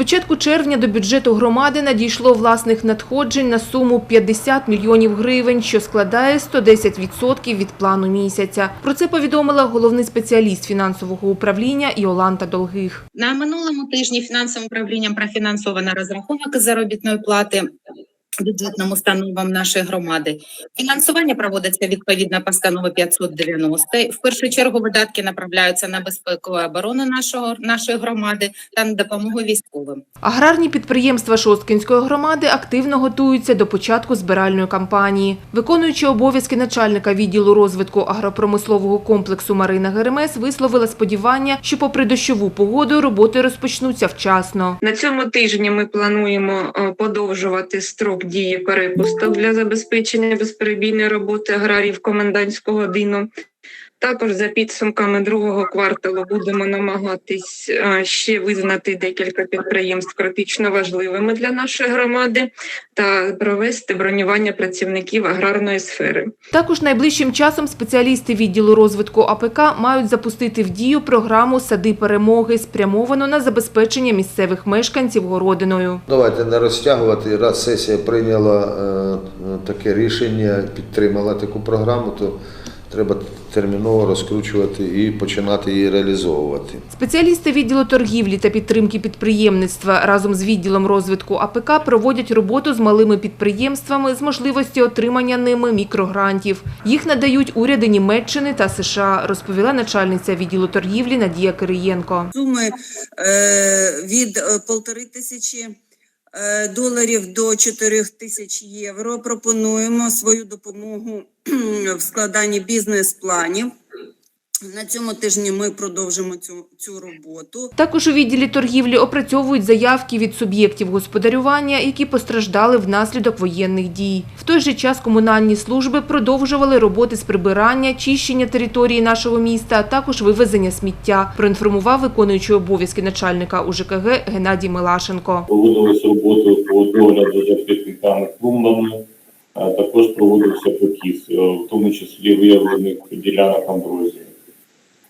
початку червня до бюджету громади надійшло власних надходжень на суму 50 мільйонів гривень, що складає 110% від плану місяця. Про це повідомила головний спеціаліст фінансового управління Іоланта Долгих. На минулому тижні фінансовим управлінням профінансовано розрахунок заробітної плати бюджетним установам нашої громади. Фінансування проводиться відповідно постанови 590. В першу чергу видатки направляються на безпеку і оборону нашого нашої громади та на допомогу військовим. Аграрні підприємства Шосткінської громади активно готуються до початку збиральної кампанії. Виконуючи обов'язки начальника відділу розвитку агропромислового комплексу Марина Геремес висловила сподівання, що попри дощову погоду роботи розпочнуться вчасно. На цьому тижні ми плануємо е, подовжувати строк дії перепусток для забезпечення безперебійної роботи аграріїв комендантського годину. Також за підсумками другого кварталу будемо намагатись е, ще визнати декілька підприємств критично важливими для нашої громади та провести бронювання працівників аграрної сфери. Також найближчим часом спеціалісти відділу розвитку АПК мають запустити в дію програму Сади перемоги, спрямовану на забезпечення місцевих мешканців городиною. Давайте не розтягувати. Раз сесія прийняла е, таке рішення, підтримала таку програму, то треба терміново розкручувати і починати її реалізовувати. Спеціалісти відділу торгівлі та підтримки підприємництва разом з відділом розвитку АПК проводять роботу з малими підприємствами з можливості отримання ними мікрогрантів. Їх надають уряди Німеччини та США, розповіла начальниця відділу торгівлі Надія Кириєнко. суми е, від е, полтори тисячі доларів до 4 тисяч євро. Пропонуємо свою допомогу в складанні бізнес-планів. На цьому тижні ми продовжимо цю, цю роботу. Також у відділі торгівлі опрацьовують заявки від суб'єктів господарювання, які постраждали внаслідок воєнних дій. В той же час комунальні служби продовжували роботи з прибирання, чищення території нашого міста, а також вивезення сміття, проінформував виконуючий обов'язки начальника УЖКГ Геннадій Милашенко. проводилися роботи по догляду за квітниками клумбами, а також проводився покіс, е, в тому числі виявлених ділянок амброзії.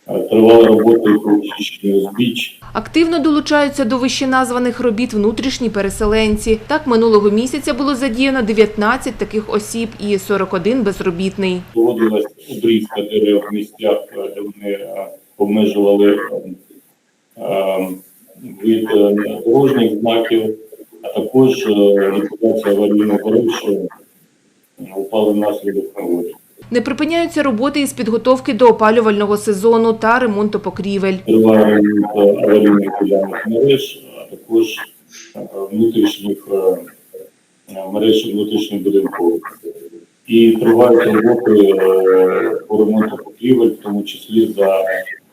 Е, Тривали роботи по очищенню узбіч, Активно долучаються до вищеназваних робіт внутрішні переселенці. Так, минулого місяця було задіяно 19 таких осіб і 41 безробітний. проводилась обрізка дерев в місцях, де вони е, обмежували е, е, від дорожніх знаків, а також ліквідація дерев, що упали внаслідок негоди. Не припиняються роботи із підготовки до опалювального сезону та ремонту покрівель. Триває аварійних ділянок мереж, а також е, внутрішніх е, мереж внутрішніх будинкових. І тривають роботи е, по ремонту покрівель, в тому числі за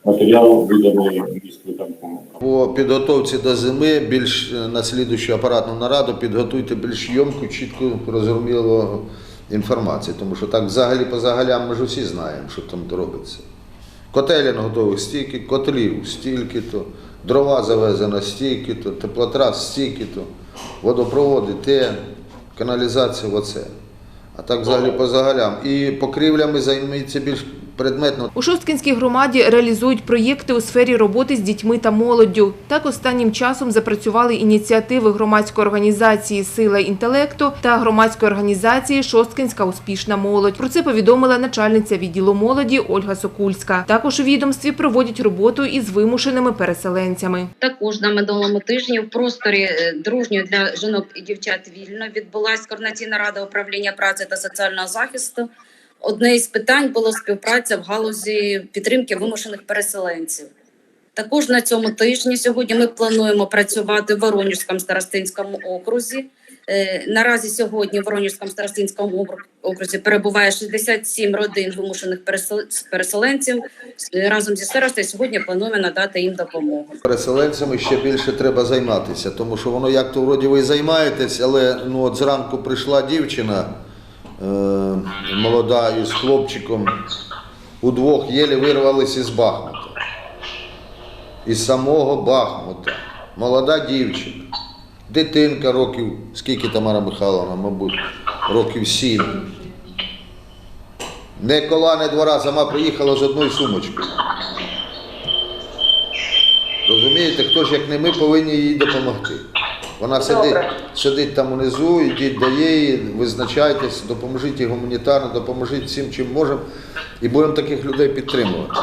матеріал, виданий міськвиконкомом. По підготовці до зими більш на слідущу апаратну нараду підготуйте більш йомку, чітку, розумілу інформацію, тому що так взагалі по загалям ми ж усі знаємо, що там робиться. Котелін готових стільки, котлів стільки-то, дрова завезено стільки-то, теплотрас стільки-то, водопроводи, те, каналізація оце. А так взагалі по загалям. І покрівлями займається більш предметно. У Шосткінській громаді реалізують проєкти у сфері роботи з дітьми та молоддю. Так останнім часом запрацювали ініціативи громадської організації Сила інтелекту та громадської організації Шосткінська успішна молодь. Про це повідомила начальниця відділу молоді Ольга Сокульська. Також у відомстві проводять роботу із вимушеними переселенцями. Також на минулому тижні в просторі е, дружньої для жінок і дівчат вільно відбулася координаційна рада управління праці та соціального захисту. Одне із питань було співпраця в галузі підтримки вимушених переселенців. Також на цьому тижні сьогодні ми плануємо працювати в Воронежському старостинському окрузі. Е, Наразі сьогодні в Воронежському старостинському окрузі перебуває 67 родин вимушених пересел- переселенців. Е, Разом зі старостою сьогодні плануємо надати їм допомогу. Переселенцями ще більше треба займатися, тому що воно як то вроді ви займаєтесь, але ну от зранку прийшла дівчина молода із хлопчиком, удвох єлі вирвалися із Бахмута. Із самого Бахмута. Молода дівчина. Дитинка років, скільки Тамара Михайловна, мабуть, років сім. Не кола, не двора, сама приїхала з одною сумочкою. Розумієте, хто ж як не ми повинні їй допомогти. Вона сидить, сидить там унизу, йдіть до її, визначайтесь, допоможіть їй гуманітарно, допоможіть всім, чим можемо, і будемо таких людей підтримувати.